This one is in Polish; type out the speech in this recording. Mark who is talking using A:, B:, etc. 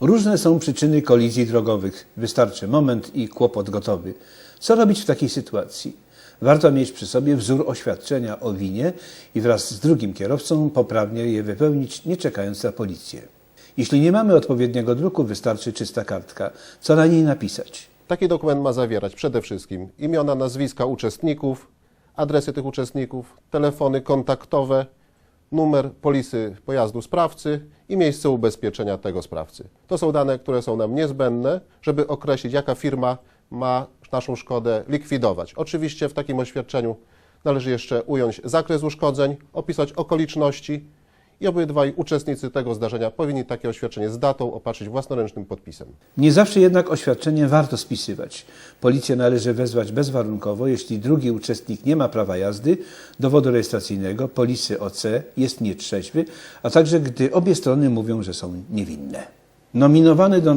A: Różne są przyczyny kolizji drogowych. Wystarczy moment i kłopot gotowy. Co robić w takiej sytuacji? Warto mieć przy sobie wzór oświadczenia o winie i wraz z drugim kierowcą poprawnie je wypełnić, nie czekając na policję. Jeśli nie mamy odpowiedniego druku, wystarczy czysta kartka. Co na niej napisać?
B: Taki dokument ma zawierać przede wszystkim imiona, nazwiska uczestników, adresy tych uczestników, telefony kontaktowe, numer polisy pojazdu sprawcy i miejsce ubezpieczenia tego sprawcy. To są dane, które są nam niezbędne, żeby określić, jaka firma ma naszą szkodę likwidować. Oczywiście w takim oświadczeniu należy jeszcze ująć zakres uszkodzeń, opisać okoliczności i obydwaj uczestnicy tego zdarzenia powinni takie oświadczenie z datą opatrzyć własnoręcznym podpisem.
A: Nie zawsze jednak oświadczenie warto spisywać. Policję należy wezwać bezwarunkowo, jeśli drugi uczestnik nie ma prawa jazdy, dowodu rejestracyjnego, polisy OC, jest nietrzeźwy, a także gdy obie strony mówią, że są niewinne. Nominowany do